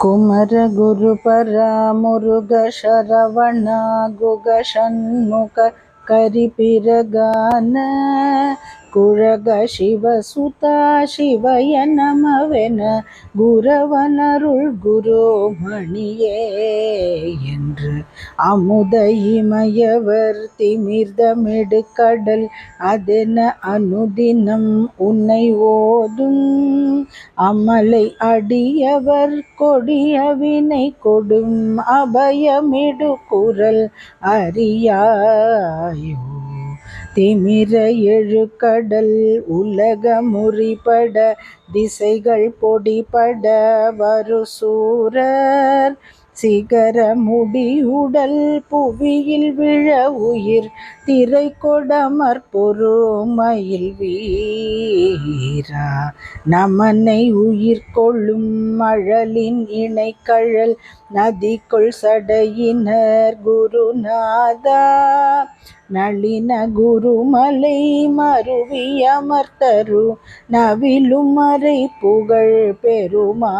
குமரகுருபரா முருக சரவணா குக சண்முக கரிபிரகான ಷಣ್ಮುಖ ಕರಿಪಿರಗಾನ குழக சிவசுத சிவய நமவென குரவனருள் குருமணியே என்று அமுத இமயவர் திமிர்தமிடு கடல் அதென அனுதினம் உன்னை ஓதும் அமலை அடியவர் கொடிய வினை கொடும் அபயமிடு குரல் அறியாயோ திமிர எழுக்கடல் உலக முறிபட திசைகள் பொடிபட வருசூரர் சிகர முடியுடல் புவியில் விழ உயிர் திரை கொடமற் பொறுமையில் வீரா. நமனை உயிர் கொள்ளும் மழலின் இணைக்கழல் நதிக்குள் சடையினர் குருநாதா. நளின குருமலை மருவி அமர்த்தரு நவிலும் மறை புகழ் பெருமா